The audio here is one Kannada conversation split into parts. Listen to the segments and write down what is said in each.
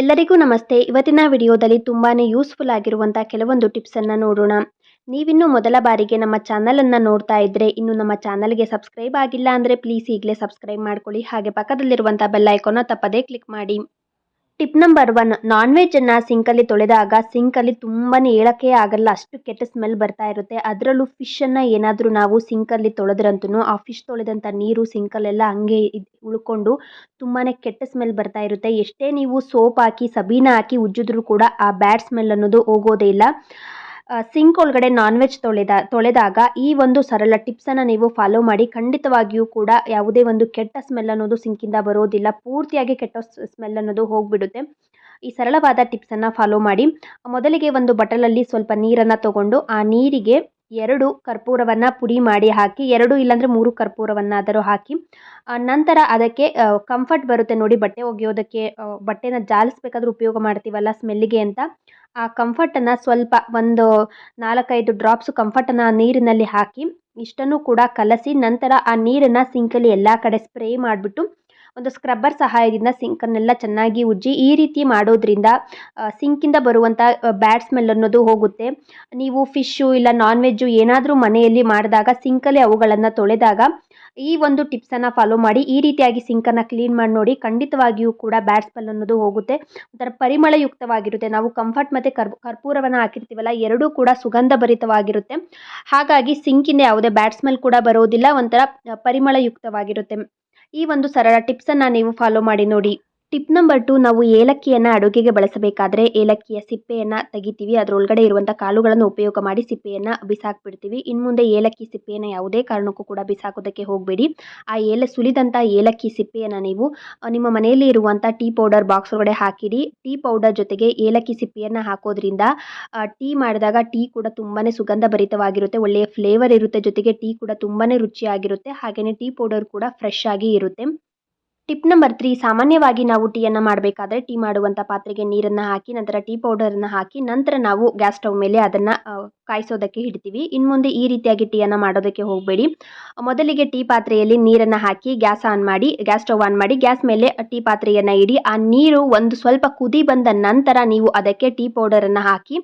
ಎಲ್ಲರಿಗೂ ನಮಸ್ತೆ. ಇವತ್ತಿನ ವಿಡಿಯೋದಲ್ಲಿ ತುಂಬಾ ಯೂಸ್ಫುಲ್ ಆಗಿರುವಂಥ ಕೆಲವೊಂದು ಟಿಪ್ಸನ್ನು ನೋಡೋಣ. ನೀವಿನ್ನೂ ಮೊದಲ ಬಾರಿಗೆ ನಮ್ಮ ಚಾನಲನ್ನು ನೋಡ್ತಾ ಇದ್ದರೆ ಇನ್ನು ನಮ್ಮ ಚಾನಲ್ಗೆ ಸಬ್ಸ್ಕ್ರೈಬ್ ಆಗಿಲ್ಲ ಅಂದರೆ ಪ್ಲೀಸ್ ಈಗಲೇ ಸಬ್ಸ್ಕ್ರೈಬ್ ಮಾಡ್ಕೊಳ್ಳಿ. ಹಾಗೆ ಪಕ್ಕದಲ್ಲಿರುವಂಥ ಬೆಲ್ ತಪ್ಪದೇ ಕ್ಲಿಕ್ ಮಾಡಿ. ಟಿಪ್ ನಂಬರ್ ಒನ್ ನಾನ್ ವೆಜ್ಜನ್ನು ಸಿಂಕಲ್ಲಿ ತೊಳೆದಾಗ ಸಿಂಕಲ್ಲಿ ತುಂಬಾ ಹೇಳೋಕ್ಕೆ ಆಗಲ್ಲ, ಅಷ್ಟು ಕೆಟ್ಟ ಸ್ಮೆಲ್ ಬರ್ತಾ ಇರುತ್ತೆ. ಅದರಲ್ಲೂ ಅನ್ನ ಏನಾದರೂ ನಾವು ಸಿಂಕಲ್ಲಿ ತೊಳೆದ್ರಂತೂ ಆ ಫಿಶ್ ತೊಳೆದಂಥ ನೀರು ಸಿಂಕಲ್ಲೆಲ್ಲ ಹಂಗೆ ಉಳ್ಕೊಂಡು ತುಂಬಾ ಕೆಟ್ಟ ಸ್ಮೆಲ್ ಬರ್ತಾ ಇರುತ್ತೆ. ಎಷ್ಟೇ ನೀವು ಸೋಪ್ ಹಾಕಿ, ಸಬೀನ ಹಾಕಿ ಉಜ್ಜಿದ್ರೂ ಕೂಡ ಆ ಬ್ಯಾಡ್ ಸ್ಮೆಲ್ ಅನ್ನೋದು ಹೋಗೋದೇ ಇಲ್ಲ. ಸಿಂಕ್ ಒಳಗಡೆ ನಾನ್ ವೆಜ್ ತೊಳೆದ, ತೊಳೆದಾಗ ಈ ಒಂದು ಸರಳ ಟಿಪ್ಸನ್ನು ನೀವು ಫಾಲೋ ಮಾಡಿ. ಖಂಡಿತವಾಗಿಯೂ ಕೂಡ ಯಾವುದೇ ಒಂದು ಕೆಟ್ಟ ಸ್ಮೆಲ್ ಅನ್ನೋದು ಸಿಂಕಿಂದ ಬರೋದಿಲ್ಲ. ಪೂರ್ತಿಯಾಗಿ ಕೆಟ್ಟ ಸ್ಮೆಲ್ ಅನ್ನೋದು ಹೋಗಿಬಿಡುತ್ತೆ. ಈ ಸರಳವಾದ ಟಿಪ್ಸನ್ನು ಫಾಲೋ ಮಾಡಿ. ಮೊದಲಿಗೆ ಒಂದು ಬಟಲಲ್ಲಿ ಸ್ವಲ್ಪ ನೀರನ್ನು ತಗೊಂಡು ಆ ನೀರಿಗೆ ಎರಡು ಕರ್ಪೂರವನ್ನು ಪುಡಿ ಮಾಡಿ ಹಾಕಿ, ಎರಡು ಇಲ್ಲಾಂದರೆ ಮೂರು ಕರ್ಪೂರವನ್ನಾದರೂ ಹಾಕಿ ನಂತರ ಅದಕ್ಕೆ ಕಂಫರ್ಟ್ ಬರುತ್ತೆ ನೋಡಿ ಬಟ್ಟೆ ಒಗೆಯೋದಕ್ಕೆ ಬಟ್ಟೆನ ಜಾಲಿಸ್ಬೇಕಾದ್ರೂ ಉಪಯೋಗ ಮಾಡ್ತೀವಲ್ಲ ಸ್ಮೆಲ್ಲಿಗೆ ಅಂತ. ಆ ಕಂಫರ್ಟನ್ನು ಸ್ವಲ್ಪ ಒಂದು ನಾಲ್ಕೈದು ಡ್ರಾಪ್ಸ್ ಕಂಫರ್ಟನ್ನು ನೀರಿನಲ್ಲಿ ಹಾಕಿ, ಇಷ್ಟನ್ನು ಕೂಡ ಕಲಸಿ, ನಂತರ ಆ ನೀರನ್ನು ಸಿಂಕಲ್ಲಿ ಎಲ್ಲ ಕಡೆ ಸ್ಪ್ರೇ ಮಾಡಿಬಿಟ್ಟು, ಒಂದು ಸ್ಕ್ರಬ್ಬರ್ ಸಹಾಯದಿಂದ ಸಿಂಕನ್ನೆಲ್ಲ ಚೆನ್ನಾಗಿ ಉಜ್ಜಿ, ಈ ರೀತಿ ಮಾಡೋದ್ರಿಂದ ಸಿಂಕಿಂದ ಬರುವಂಥ ಬ್ಯಾಡ್ ಸ್ಮೆಲ್ ಅನ್ನೋದು ಹೋಗುತ್ತೆ. ನೀವು ಫಿಶ್ಶು ಇಲ್ಲ ನಾನ್ ವೆಜ್ಜು ಏನಾದರೂ ಮನೆಯಲ್ಲಿ ಮಾಡಿದಾಗ ಸಿಂಕಲ್ಲಿ ಅವುಗಳನ್ನು ತೊಳೆದಾಗ ಈ ಒಂದು ಟಿಪ್ಸನ್ನು ಫಾಲೋ ಮಾಡಿ, ಈ ರೀತಿಯಾಗಿ ಸಿಂಕನ್ನು ಕ್ಲೀನ್ ಮಾಡಿ ನೋಡಿ, ಖಂಡಿತವಾಗಿಯೂ ಕೂಡ ಬ್ಯಾಡ್ ಸ್ಮೆಲ್ ಅನ್ನೋದು ಹೋಗುತ್ತೆ. ಒಂಥರ ಪರಿಮಳಯುಕ್ತವಾಗಿರುತ್ತೆ. ನಾವು ಕಂಫರ್ಟ್ ಮತ್ತು ಕರ್, ಕರ್ಪೂರವನ್ನು ಹಾಕಿರ್ತೀವಲ್ಲ, ಎರಡೂ ಕೂಡ ಸುಗಂಧ ಭರಿತವಾಗಿರುತ್ತೆ ಹಾಗಾಗಿ ಸಿಂಕಿಂದ ಯಾವುದೇ ಬ್ಯಾಡ್ ಸ್ಮೆಲ್ ಕೂಡ ಬರೋದಿಲ್ಲ, ಒಂಥರ ಪರಿಮಳಯುಕ್ತವಾಗಿರುತ್ತೆ. ಈ ಒಂದು ಸರಳ ಟಿಪ್ಸನ್ನು ನೀವು ಫಾಲೋ ಮಾಡಿ ನೋಡಿ. ಟಿಪ್ ನಂಬರ್ ಟು ನಾವು ಏಲಕ್ಕಿಯನ್ನು ಅಡುಗೆಗೆ ಬಳಸಬೇಕಾದ್ರೆ ಏಲಕ್ಕಿಯ ಸಿಪ್ಪೆಯನ್ನು ತೆಗಿತೀವಿ. ಅದರೊಳಗಡೆ ಇರುವಂಥ ಕಾಳುಗಳನ್ನು ಉಪಯೋಗ ಮಾಡಿ ಸಿಪ್ಪೆಯನ್ನು ಬಿಸಾಕ್ಬಿಡ್ತೀವಿ. ಇನ್ನು ಮುಂದೆ ಏಲಕ್ಕಿ ಸಿಪ್ಪೆಯನ್ನು ಯಾವುದೇ ಕಾರಣಕ್ಕೂ ಕೂಡ ಬಿಸಾಕೋದಕ್ಕೆ ಹೋಗಬೇಡಿ. ಆ ಏಲ ಸುಲಿದಂಥ ಏಲಕ್ಕಿ ಸಿಪ್ಪೆಯನ್ನು ನೀವು ನಿಮ್ಮ ಮನೆಯಲ್ಲಿ ಇರುವಂಥ ಟೀ ಪೌಡರ್ ಬಾಕ್ಸ್ ಒಳಗಡೆ ಹಾಕಿಡಿ. ಟೀ ಪೌಡರ್ ಜೊತೆಗೆ ಏಲಕ್ಕಿ ಸಿಪ್ಪೆಯನ್ನು ಹಾಕೋದ್ರಿಂದ ಟೀ ಮಾಡಿದಾಗ ಟೀ ಕೂಡ ತುಂಬಾ ಸುಗಂಧ ಭರಿತವಾಗಿರುತ್ತೆ ಒಳ್ಳೆಯ ಫ್ಲೇವರ್ ಇರುತ್ತೆ. ಜೊತೆಗೆ ಟೀ ಕೂಡ ತುಂಬಾ ರುಚಿಯಾಗಿರುತ್ತೆ. ಹಾಗೆಯೇ ಟೀ ಪೌಡರ್ ಕೂಡ ಫ್ರೆಶ್ ಆಗಿ ಇರುತ್ತೆ. ಟಿಪ್ ನಂಬರ್ ತ್ರೀ, ಸಾಮಾನ್ಯವಾಗಿ ನಾವು ಟೀಯನ್ನು ಮಾಡಬೇಕಾದ್ರೆ ಟೀ ಮಾಡುವಂಥ ಪಾತ್ರೆಗೆ ನೀರನ್ನು ಹಾಕಿ, ನಂತರ ಟೀ ಪೌಡರನ್ನು ಹಾಕಿ, ನಂತರ ನಾವು ಗ್ಯಾಸ್ ಸ್ಟವ್ ಮೇಲೆ ಅದನ್ನು ಕಾಯಿಸೋದಕ್ಕೆ ಹಿಡ್ತೀವಿ ಇನ್ನು ಮುಂದೆ ಈ ರೀತಿಯಾಗಿ ಟೀಯನ್ನು ಮಾಡೋದಕ್ಕೆ ಹೋಗಬೇಡಿ. ಮೊದಲಿಗೆ ಟೀ ಪಾತ್ರೆಯಲ್ಲಿ ನೀರನ್ನು ಹಾಕಿ, ಗ್ಯಾಸ್ ಆನ್ ಮಾಡಿ, ಗ್ಯಾಸ್ ಸ್ಟವ್ ಆನ್ ಮಾಡಿ, ಗ್ಯಾಸ್ ಮೇಲೆ ಟೀ ಪಾತ್ರೆಯನ್ನು ಇಡಿ. ಆ ನೀರು ಒಂದು ಸ್ವಲ್ಪ ಕುದಿ ಬಂದ ನಂತರ ನೀವು ಅದಕ್ಕೆ ಟೀ ಪೌಡರನ್ನು ಹಾಕಿ,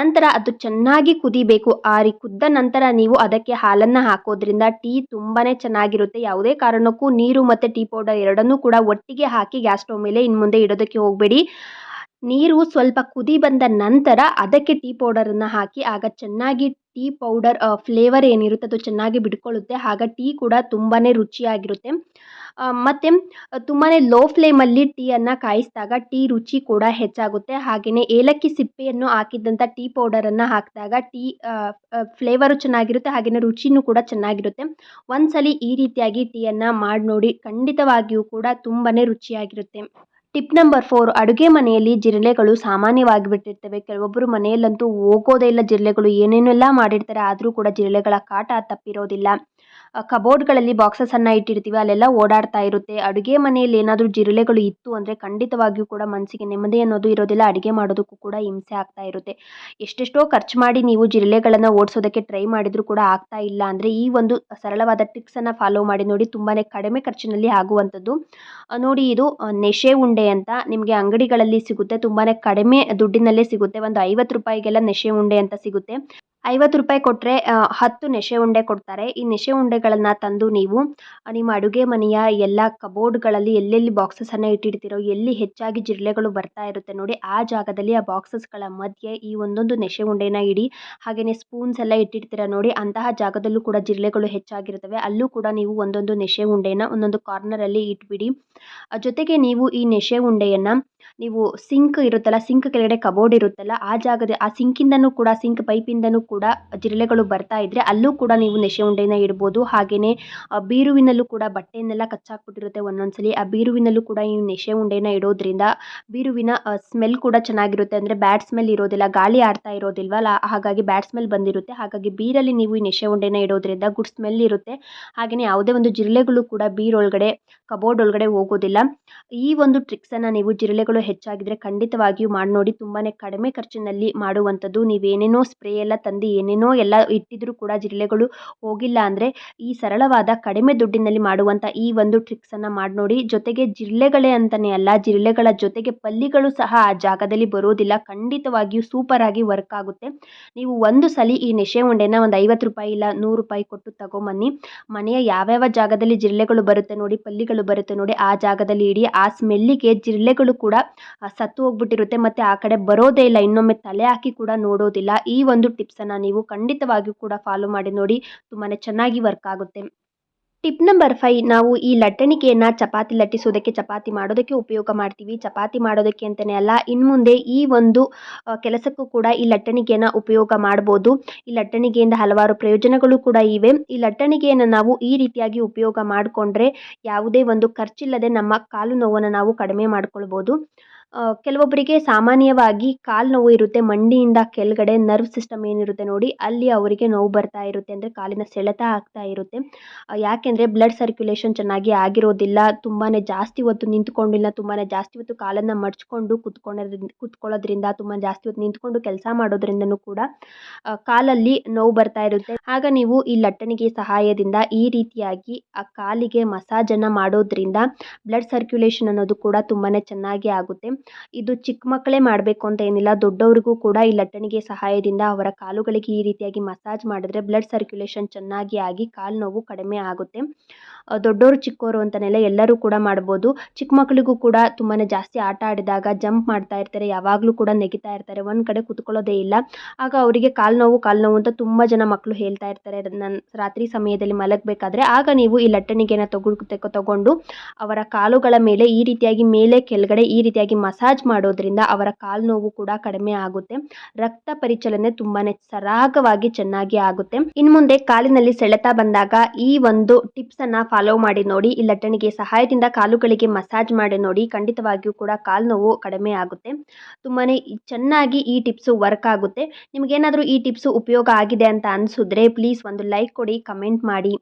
ನಂತರ ಅದು ಚೆನ್ನಾಗಿ ಕುದಿಬೇಕು ಆ ರೀ ಕುದ್ದ ನಂತರ ನೀವು ಅದಕ್ಕೆ ಹಾಲನ್ನು ಹಾಕೋದ್ರಿಂದ ಟೀ ತುಂಬಾ ಚೆನ್ನಾಗಿರುತ್ತೆ. ಯಾವುದೇ ಕಾರಣಕ್ಕೂ ನೀರು ಮತ್ತು ಟೀ ಪೌಡರ್ ಎರಡನ್ನೂ ಕೂಡ ಒಟ್ಟಿಗೆ ಹಾಕಿ ಗ್ಯಾಸ್ ಸ್ಟವ್ ಮೇಲೆ ಇನ್ನು ಮುಂದೆ ಇಡೋದಕ್ಕೆ ಹೋಗಬೇಡಿ. ನೀರು ಸ್ವಲ್ಪ ಕುದಿ ಬಂದ ನಂತರ ಅದಕ್ಕೆ ಟೀ ಪೌಡರನ್ನು ಹಾಕಿ, ಆಗ ಚೆನ್ನಾಗಿ ಟೀ ಪೌಡರ್ ಫ್ಲೇವರ್ ಏನಿರುತ್ತೆ ಅದು ಚೆನ್ನಾಗಿ ಬಿಟ್ಕೊಳ್ಳುತ್ತೆ. ಆಗ ಟೀ ಕೂಡ ತುಂಬಾ ರುಚಿಯಾಗಿರುತ್ತೆ. ಮತ್ತೆ ತುಂಬಾ ಲೋ ಫ್ಲೇಮಲ್ಲಿ ಟೀಯನ್ನು ಕಾಯಿಸಿದಾಗ ಟೀ ರುಚಿ ಕೂಡ ಹೆಚ್ಚಾಗುತ್ತೆ. ಹಾಗೆಯೇ ಏಲಕ್ಕಿ ಸಿಪ್ಪೆಯನ್ನು ಹಾಕಿದಂಥ ಟೀ ಪೌಡರನ್ನು ಹಾಕಿದಾಗ ಟೀ ಫ್ಲೇವರು ಚೆನ್ನಾಗಿರುತ್ತೆ. ಹಾಗೆಯೇ ರುಚಿನೂ ಕೂಡ ಚೆನ್ನಾಗಿರುತ್ತೆ. ಒಂದ್ಸಲಿ ಈ ರೀತಿಯಾಗಿ ಟೀಯನ್ನು ಮಾಡಿ ನೋಡಿ ಖಂಡಿತವಾಗಿಯೂ ಕೂಡ ತುಂಬಾ ರುಚಿಯಾಗಿರುತ್ತೆ. ಟಿಪ್ ನಂಬರ್ ಫೋರ್ ಅಡುಗೆ ಮನೆಯಲ್ಲಿ ಜಿರಳೆಗಳು ಸಾಮಾನ್ಯವಾಗಿ ಬಿಟ್ಟಿರ್ತವೆ ಕೆಲವೊಬ್ಬರು ಮನೆಯಲ್ಲಂತೂ ಹೋಗೋದೇ ಇಲ್ಲ, ಜಿರಳೆಗಳು ಏನೇನೆಲ್ಲ ಮಾಡಿರ್ತಾರೆ, ಆದರೂ ಕೂಡ ಜಿರಳೆಗಳ ಕಾಟ ತಪ್ಪಿರೋದಿಲ್ಲ. ಕಬೋರ್ಡ್ಗಳಲ್ಲಿ ಬಾಕ್ಸಸನ್ನು ಇಟ್ಟಿರ್ತೀವಿ, ಅಲ್ಲೆಲ್ಲ ಓಡಾಡ್ತಾ ಇರುತ್ತೆ. ಅಡುಗೆ ಮನೆಯಲ್ಲಿ ಏನಾದರೂ ಜಿರಳೆಗಳು ಇತ್ತು ಅಂದರೆ ಖಂಡಿತವಾಗಿಯೂ ಕೂಡ ಮನಸ್ಸಿಗೆ ನೆಮ್ಮದಿ ಅನ್ನೋದು ಇರೋದಿಲ್ಲ, ಅಡುಗೆ ಮಾಡೋದಕ್ಕೂ ಕೂಡ ಹಿಂಸೆ ಆಗ್ತಾ ಇರುತ್ತೆ. ಎಷ್ಟೆಷ್ಟೋ ಖರ್ಚು ಮಾಡಿ ನೀವು ಜಿರಳೆಗಳನ್ನು ಓಡಿಸೋದಕ್ಕೆ ಟ್ರೈ ಮಾಡಿದರೂ ಕೂಡ ಆಗ್ತಾ ಇಲ್ಲ ಅಂದರೆ ಈ ಒಂದು ಸರಳವಾದ ಟಿಪ್ಸನ್ನು ಫಾಲೋ ಮಾಡಿ ನೋಡಿ ತುಂಬಾ ಕಡಿಮೆ ಖರ್ಚಿನಲ್ಲಿ ಆಗುವಂಥದ್ದು. ನೋಡಿ ಇದು ನೆಶೆ ಉಂಡೆ ಅಂತ ನಿಮಗೆ ಅಂಗಡಿಗಳಲ್ಲಿ ಸಿಗುತ್ತೆ. ತುಂಬಾ ಕಡಿಮೆ ದುಡ್ಡಿನಲ್ಲೇ ಸಿಗುತ್ತೆ. ಒಂದು ಐವತ್ತು ರೂಪಾಯಿಗೆಲ್ಲ ನೆಶೆ ಉಂಡೆ ಅಂತ ಸಿಗುತ್ತೆ. ಐವತ್ತು ರೂಪಾಯಿ ಕೊಟ್ಟರೆ ಹತ್ತು ನೆಶೆ ಉಂಡೆ ಕೊಡ್ತಾರೆ. ಈ ನೆಶೆ ಉಂಡೆಗಳನ್ನು ತಂದು ನೀವು ನಿಮ್ಮ ಅಡುಗೆ ಮನೆಯ ಎಲ್ಲ ಕಬೋರ್ಡ್ಗಳಲ್ಲಿ ಎಲ್ಲೆಲ್ಲಿ ಬಾಕ್ಸಸನ್ನು ಇಟ್ಟಿರ್ತೀರೋ ಎಲ್ಲಿ ಹೆಚ್ಚಾಗಿ ಜಿರಳೆಗಳು ಬರ್ತಾ ಇರುತ್ತೆ ನೋಡಿ, ಆ ಜಾಗದಲ್ಲಿ ಆ ಬಾಕ್ಸಸ್ಗಳ ಮಧ್ಯೆ ಈ ಒಂದೊಂದು ನೆಶೆ ಉಂಡೆನ ಇಡಿ, ಹಾಗೆಯೇ ಸ್ಪೂನ್ಸ್ ಎಲ್ಲ ಇಟ್ಟಿರ್ತೀರ ನೋಡಿ, ಅಂತಹ ಜಾಗದಲ್ಲೂ ಕೂಡ ಜಿರಳೆಗಳು ಹೆಚ್ಚಾಗಿರ್ತವೆ ಅಲ್ಲೂ ಕೂಡ ನೀವು ಒಂದೊಂದು ನೆಶೆ ಉಂಡೆನ ಒಂದೊಂದು ಕಾರ್ನರಲ್ಲಿ ಇಟ್ಬಿಡಿ. ಜೊತೆಗೆ ನೀವು ಈ ನೆಶೆ ಉಂಡೆಯನ್ನು, ನೀವು ಸಿಂಕ್ ಇರುತ್ತಲ್ಲ ಸಿಂಕ್ ಕೆಳಗಡೆ ಕಬೋರ್ಡ್ ಇರುತ್ತಲ್ಲ, ಆ ಜಾಗದ, ಆ ಸಿಂಕಿಂದನೂ ಕೂಡ ಸಿಂಕ್ ಪೈಪಿಂದನೂ ಕೂಡ ಜಿರಳೆಗಳು ಬರ್ತಾ ಇದ್ದರೆ ಅಲ್ಲೂ ಕೂಡ ನೀವು ನೆಶೆ ಉಂಡೆನ ಇಡ್ಬೋದು. ಹಾಗೆಯೇ ಬೀರುವಿನಲ್ಲೂ ಕೂಡ ಬಟ್ಟೆಯನ್ನೆಲ್ಲ ಕಚ್ಚಾಕ್ಬಿಟ್ಟಿರುತ್ತೆ ಒಂದೊಂದ್ಸಲಿ. ಆ ಬೀರುವಿನಲ್ಲೂ ಕೂಡ ನೀವು ನೆಶೆ ಉಂಡೆನ ಇಡೋದ್ರಿಂದ ಬೀರುವಿನ ಸ್ಮೆಲ್ ಕೂಡ ಚೆನ್ನಾಗಿರುತ್ತೆ. ಅಂದರೆ ಬ್ಯಾಡ್ ಸ್ಮೆಲ್ ಇರೋದಿಲ್ಲ, ಗಾಳಿ ಆಡ್ತಾ ಇರೋದಿಲ್ವಲ್ಲ ಹಾಗಾಗಿ ಬ್ಯಾಡ್ ಸ್ಮೆಲ್ ಬಂದಿರುತ್ತೆ. ಹಾಗಾಗಿ ಬೀರಲ್ಲಿ ನೀವು ಈ ನೆಶೆ ಉಂಡೆನ ಇಡೋದ್ರಿಂದ ಗುಡ್ ಸ್ಮೆಲ್ ಇರುತ್ತೆ. ಹಾಗೆಯೇ ಯಾವುದೇ ಒಂದು ಜಿರಳೆಗಳು ಕೂಡ ಬೀರೊಳಗಡೆ ಕಬೋರ್ಡ್ ಒಳಗಡೆ ಹೋಗೋದಿಲ್ಲ. ಈ ಒಂದು ಟ್ರಿಕ್ಸನ್ನು ನೀವು ಜಿರಳೆಗಳು ಹೆಚ್ಚಾಗಿದ್ರೆ ಖಂಡಿತವಾಗಿಯೂ ಮಾಡಿ ನೋಡಿ. ತುಂಬಾ ಕಡಿಮೆ ಖರ್ಚಿನಲ್ಲಿ ಮಾಡುವಂಥದ್ದು. ನೀವೇನೇನೋ ಸ್ಪ್ರೇ ಎಲ್ಲ ತಂದು ಏನೇನೋ ಎಲ್ಲ ಇಟ್ಟಿದ್ರು ಕೂಡ ಜಿರಳೆಗಳು ಹೋಗಿಲ್ಲ ಅಂದರೆ ಈ ಸರಳವಾದ ಕಡಿಮೆ ದುಡ್ಡಿನಲ್ಲಿ ಮಾಡುವಂಥ ಈ ಒಂದು ಟ್ರಿಕ್ಸನ್ನು ಮಾಡಿ ನೋಡಿ. ಜೊತೆಗೆ ಜಿರಳೆಗಳೇ ಅಂತಲೇ ಅಲ್ಲ ಜಿರಳೆಗಳ ಜೊತೆಗೆ ಪಲ್ಲಿಗಳು ಸಹ ಆ ಜಾಗದಲ್ಲಿ ಬರೋದಿಲ್ಲ. ಖಂಡಿತವಾಗಿಯೂ ಸೂಪರ್ ಆಗಿ ವರ್ಕ್ ಆಗುತ್ತೆ. ನೀವು ಒಂದು ಸಲ ಈ ನೆಶೆ ಉಂಡೆನ ಒಂದು ಐವತ್ತು ರೂಪಾಯಿ ಇಲ್ಲ ನೂರು ರೂಪಾಯಿ ಕೊಟ್ಟು ತಗೊಂಬನ್ನಿ. ಮನೆಯ ಯಾವ್ಯಾವ ಜಾಗದಲ್ಲಿ ಜಿರಳೆಗಳು ಬರುತ್ತೆ ನೋಡಿ, ಪಲ್ಲಿಗಳು ಬರುತ್ತೆ ನೋಡಿ, ಆ ಜಾಗದಲ್ಲಿ ಇಡಿ. ಆ ಸ್ಮೆಲ್ಲಿಗೆ ಜಿರಳೆಗಳು ಕೂಡ ಸತ್ತು ಹೋಗ್ಬಿಟ್ಟಿರುತ್ತೆ. ಮತ್ತೆ ಆ ಕಡೆ ಬರೋದೇ ಇಲ್ಲ. ಇನ್ನೊಮ್ಮೆ ತಲೆ ಹಾಕಿ ಕೂಡ ನೋಡೋದಿಲ್ಲ. ಈ ಒಂದು ಟಿಪ್ಸನ್ನು ನೀವು ಖಂಡಿತವಾಗಿಯೂ ಕೂಡ ಫಾಲೋ ಮಾಡಿ ನೋಡಿ ತುಂಬಾ ಚೆನ್ನಾಗಿ ವರ್ಕ್ ಆಗುತ್ತೆ. ಟಿಪ್ ನಂಬರ್ ಫೈ ನಾವು ಈ ಲಟ್ಟಣಿಕೆಯನ್ನು ಚಪಾತಿ ಲಟ್ಟಿಸೋದಕ್ಕೆ ಚಪಾತಿ ಮಾಡೋದಕ್ಕೆ ಉಪಯೋಗ ಮಾಡ್ತೀವಿ. ಚಪಾತಿ ಮಾಡೋದಕ್ಕೆ ಅಂತಲೇ ಅಲ್ಲ ಇನ್ನು ಮುಂದೆ ಈ ಒಂದು ಕೆಲಸಕ್ಕೂ ಕೂಡ ಈ ಲಟ್ಟಣಿಗೆಯನ್ನು ಉಪಯೋಗ ಮಾಡ್ಬೋದು. ಈ ಲಟ್ಟಣಿಗೆಯಿಂದ ಹಲವಾರು ಪ್ರಯೋಜನಗಳು ಕೂಡ ಇವೆ. ಈ ಲಟ್ಟಣಿಗೆಯನ್ನು ನಾವು ಈ ರೀತಿಯಾಗಿ ಉಪಯೋಗ ಮಾಡಿಕೊಂಡ್ರೆ ಯಾವುದೇ ಒಂದು ಖರ್ಚಿಲ್ಲದೆ ನಮ್ಮ ಕಾಲು ನೋವನ್ನು ನಾವು ಕಡಿಮೆ ಮಾಡ್ಕೊಳ್ಬೋದು. ಕೆಲವೊಬ್ಬರಿಗೆ ಸಾಮಾನ್ಯವಾಗಿ ಕಾಲು ನೋವು ಇರುತ್ತೆ, ಮಂಡಿಯಿಂದ ಕೆಳಗಡೆ ನರ್ವ್ ಸಿಸ್ಟಮ್ ಏನಿರುತ್ತೆ ನೋಡಿ, ಅಲ್ಲಿ ಅವರಿಗೆ ನೋವು ಬರ್ತಾ ಇರುತ್ತೆ ಅಂದರೆ ಕಾಲಿನ ಸೆಳೆತ ಆಗ್ತಾ ಇರುತ್ತೆ. ಯಾಕೆಂದರೆ ಬ್ಲಡ್ ಸರ್ಕ್ಯುಲೇಷನ್ ಚೆನ್ನಾಗಿ ಆಗಿರೋದಿಲ್ಲ ತುಂಬಾ ಜಾಸ್ತಿ ಹೊತ್ತು ನಿಂತ್ಕೊಂಡಿಲ್ಲ ತುಂಬಾ ಜಾಸ್ತಿ ಹೊತ್ತು ಕಾಲನ್ನು ಮಡಚ್ಕೊಂಡು ಕುತ್ಕೊಳ್ಳೋದ್ರಿಂದ ಕುತ್ಕೊಳ್ಳೋದ್ರಿಂದ, ತುಂಬ ಜಾಸ್ತಿ ಹೊತ್ತು ನಿಂತ್ಕೊಂಡು ಕೆಲಸ ಮಾಡೋದ್ರಿಂದನೂ ಕೂಡ ಕಾಲಲ್ಲಿ ನೋವು ಬರ್ತಾ ಇರುತ್ತೆ. ಆಗ ನೀವು ಈ ಲಟ್ಟಣಿಗೆ ಸಹಾಯದಿಂದ ಈ ರೀತಿಯಾಗಿ ಆ ಕಾಲಿಗೆ ಮಸಾಜನ್ನು ಮಾಡೋದ್ರಿಂದ ಬ್ಲಡ್ ಸರ್ಕ್ಯುಲೇಷನ್ ಅನ್ನೋದು ಕೂಡ ತುಂಬಾ ಚೆನ್ನಾಗಿ ಆಗುತ್ತೆ. ಇದು ಚಿಕ್ಕ ಮಕ್ಕಳೇ ಮಾಡಬೇಕು ಅಂತ ಏನಿಲ್ಲ, ದೊಡ್ಡವರಿಗೂ ಕೂಡ ಈ ಲಟ್ಟಣಿಗೆ ಸಹಾಯದಿಂದ ಅವರ ಕಾಲುಗಳಿಗೆ ಈ ರೀತಿಯಾಗಿ ಮಸಾಜ್ ಮಾಡಿದ್ರೆ ಬ್ಲಡ್ ಸರ್ಕ್ಯುಲೇಷನ್ ಚೆನ್ನಾಗಿ ಆಗಿ ಕಾಲು ನೋವು ಕಡಿಮೆ ಆಗುತ್ತೆ. ದೊಡ್ಡವರು ಚಿಕ್ಕವರು ಅಂತನೆಲ್ಲ ಎಲ್ಲರೂ ಕೂಡ ಮಾಡ್ಬೋದು. ಚಿಕ್ಕ ಮಕ್ಕಳಿಗೂ ಕೂಡ ತುಂಬಾ ಜಾಸ್ತಿ ಆಟ ಆಡಿದಾಗ, ಜಂಪ್ ಮಾಡ್ತಾ ಇರ್ತಾರೆ, ಯಾವಾಗಲೂ ಕೂಡ ನೆಗಿತಾ ಇರ್ತಾರೆ, ಒಂದು ಕಡೆ ಕುತ್ಕೊಳ್ಳೋದೇ ಇಲ್ಲ. ಆಗ ಅವರಿಗೆ ಕಾಲು ನೋವು ಕಾಲು ನೋವು ಅಂತ ತುಂಬ ಜನ ಮಕ್ಕಳು ಹೇಳ್ತಾ ಇರ್ತಾರೆ. ನನ್ನ ರಾತ್ರಿ ಸಮಯದಲ್ಲಿ ಮಲಗಬೇಕಾದ್ರೆ ಆಗ ನೀವು ಈ ಲಟ್ಟಣಿಗೆನ ತಗೊ ತಗೊಂಡು ಅವರ ಕಾಲುಗಳ ಮೇಲೆ ಈ ರೀತಿಯಾಗಿ ಮೇಲೆ ಕೆಳಗಡೆ ಈ ರೀತಿಯಾಗಿ ಮಸಾಜ್ ಮಾಡೋದ್ರಿಂದ ಅವರ ಕಾಲು ನೋವು ಕೂಡ ಕಡಿಮೆ ಆಗುತ್ತೆ. ರಕ್ತ ಪರಿಚಲನೆ ತುಂಬಾನೇ ಸರಾಗವಾಗಿ ಚೆನ್ನಾಗಿ ಆಗುತ್ತೆ. ಇನ್ನು ಮುಂದೆ ಕಾಲಿನಲ್ಲಿ ಸೆಳೆತ ಬಂದಾಗ ಈ ಒಂದು ಟಿಪ್ಸ್ ಅನ್ನ ಫಾಲೋ ಮಾಡಿ ನೋಡಿ ಈ ಲಟ್ಟಣಿಗೆ ಸಹಾಯದಿಂದ ಕಾಲುಗಳಿಗೆ ಮಸಾಜ್ ಮಾಡಿ ನೋಡಿ, ಖಂಡಿತವಾಗಿಯೂ ಕೂಡ ಕಾಲು ನೋವು ಕಡಿಮೆ ಆಗುತ್ತೆ. ತುಂಬಾನೇ ಚೆನ್ನಾಗಿ ಈ ಟಿಪ್ಸು ವರ್ಕ್ ಆಗುತ್ತೆ. ನಿಮಗೇನಾದರೂ ಈ ಟಿಪ್ಸು ಉಪಯೋಗ ಆಗಿದೆ ಅಂತ ಅನ್ಸಿದ್ರೆ ಪ್ಲೀಸ್ ಒಂದು ಲೈಕ್ ಕೊಡಿ, ಕಮೆಂಟ್ ಮಾಡಿ.